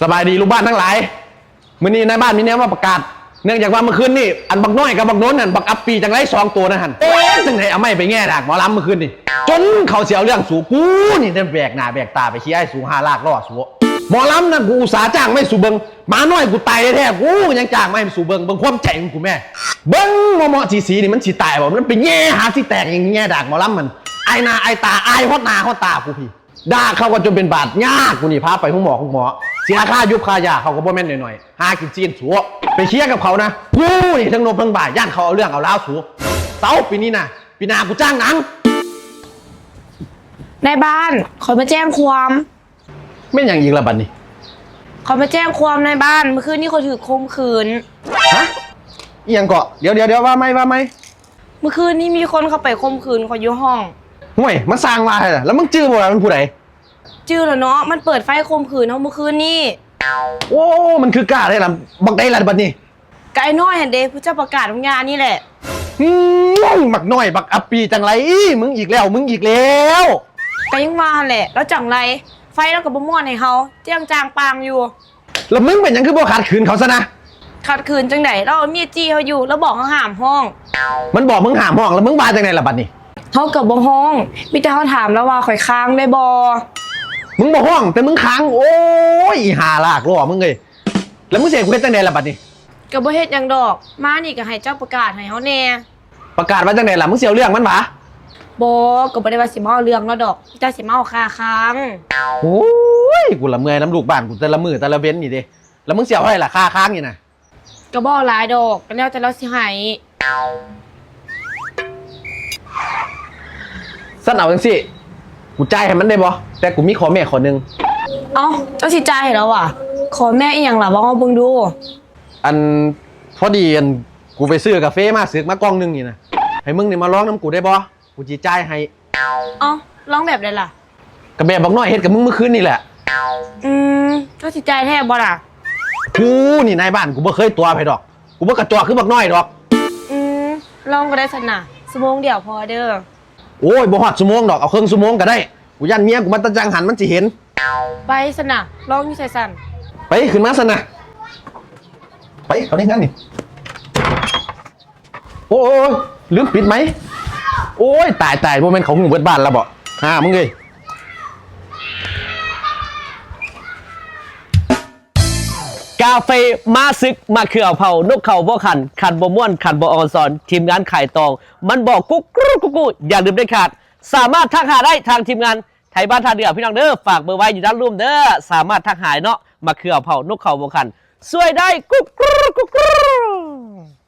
สบายดีลูกบ้านทั้งหลายมื้อนี้ในบ้านมีแนวมาประกาศ เนื่องจากว่าเมื่อคืนนี่อันบักน้อยกับบักโน้นนั่นบักอัปปีจังไรสองตัวนะฮันเอ๊ะจังไหนเอาไม่ไปแง่ดากหมอลำเมื่อคืนนี่จนเขาเสียวเรื่องสูกูนี่ได้แบกหน้าแบกตาไปขี้ไอ้สูหาลากล่อสูหมอลำนั่นกูอุตสาห์จ้างไม่สูเบิงหมาน้อยกูตายแท้ๆกูยังจ้างไม่สูเบิงเบิงความใจของกูแม่เบิ้งเหมาะๆสีสีนี่มันสีตายบ่มันเป็นแง่หาที่แตกอย่างแง่ดากหมอลำมันไอหนาไอตาไอฮอดหนาฮอดตากูพี่ด่าเขาก็จนเป็นบาดยากกูนี่พาไปห้องหมอห้องหมอ เสียค่ายุบค่ายาเขาก็บ่แม่นหน่อยๆหากินจีนสัวไปเคลียร์กับเขานะกูนี่ทั้งโนมทั้งบ่ายย่านเขาเอาเรื่องเอาเล้าวสัวเต้าปีนี้นะปีหนากูจ้างหนังในบ้านขอมาแจ้งความไม่นอย่างอีกละบัดนี้ขอมาแจ้งความในบ้านเมื่อคืนนี้เขาถือคมขืน ฮะอีหยังเกาะเดี๋ยวเดี๋ยวเดี๋ยวว่าไหมว่าไหมเมื่อคืนนี้มีคนเข้าไปคมขืนเขาอยู่ห้องห่วยมันสร้างมาเหรอแล้วมึงจื้อบ่ล่ะมันผู้ใด จื้อแล้วเนาะมันเปิดไฟคมขืนเขาเมื่อคืนนี้โอ้ มันคือกล้าได้ล่ะบักได้ล่ะบัดนี้ไก่น้อยเห็นเด้ผู้เจ้าประกาศของงานนี่แหละอืมบักน้อยบักอัปปีจังไรมึงอีกแล้ว มึงอีกแล้วก็ยังว่าหั่นแหละ แล้วจังไร ไฟแล้วก็บ่ม่วนให้เขาเจียงจางปางอยู่ แล้วมึงเป็นหยังคือบ่ขาดขืนเขาซะนะขัดขืนจังไหนเราเอามีดจี้เขาอยู่ แล้วบอกเขาห้ามห้อง มันบอกมึงหามห้องแล้วมึงมาจากไหนล่ะบัดนี้ เขากับบ่ห้องมีแต่เขาถามแล้วว่าข่อยค้างได้บ่ มึงบอกห้องแต่มึงค้างโอ้ยอีหาลากล่อมึงเลยแล้วมึงเสียกูเฮ็ดจังไดล่ะบัดนี้ ก็บ่เฮ็ดหยังดอก มานี่ก็ให้เจ้าประกาศให้เขาแน่ประกาศว่าจังไดล่ะมึงเสียวเรื่องมันหวะบ่ก็บ่ได้ว่าสิมาเอาเรื่องแล้วดอกแต่สิมาเอาค่าค้างโอ้ยกูละเมื่อยน้ำลูกบ้านกูแต่ละมือแต่ละเว้นนี่เด้แล้วมึงเสียวเท่าไหร่ล่ะค่าค้างนี่นะก็บ่หลายดอกก็แล้วแต่เราสิให้สั้นเอาจังสิ กูจ่ายให้มันได้บ่แต่กูมีขอแม่ขอหนึง เอ้าเจ้าสิจ่ายให้แล้วอะ ขอแม่อีหยังล่ะบ่เอาเบิ่งดู อันพอดีอันกูไปซื้อกาแฟมาซื้อมากล่องหนึงนี่นะให้มึงนี่มาร้องน้ำกูได้บ่กูจีจ่ายให้เอ้าร้องแบบใดล่ะกระแบบบักน้อยเฮ็ดกับมึงเมื่อคืนนี่แหละอืมเจ้าสิจ่ายแท้บ่ล่ะ กูนี่นายบ้านกูบ่เคยตัวไผดอก กูบ่กระจอกคือบักน้อยดอก อืมลองก็ได้สนะสมงเดียวพอเด้อ โอ้ยบ่ฮอดชั่วโมงดอกเอาครึ่งชั่วโมงก็ได้กูยันเมียกูมันตะจังหันมันสิเห็น ไปสนะลองอยู่ใส่สั่นไปขึ้นมาซะนะไปเขาได้งั้นนี่โอ้ยลืมปิดไหมโอ้ยตายตายบ่แม่นเขาหูเบิดบ้านแล้วบ่ฮ่ามึงเอ้ย กาเฟมาซึกมาเขือเผานกเขาบ่ขัน ขันบ่ม่วนขันบ่ออนซอน ทีมงานขายตอง มันบอกกุ๊กกรุ๊กกุ๊กกุ๊กอย่าลืมได้ขาด สามารถทักหาได้ทางทีมงานไทยบ้านท่าเดือพี่น้องเด้อฝากเบอร์ไว้อยู่ด้านรูมเด้อสามารถทักหายเนาะมาเขือเผานกเขาบ่ขันสวยได้กุ๊กกรุ๊กกุ๊กกุ๊ก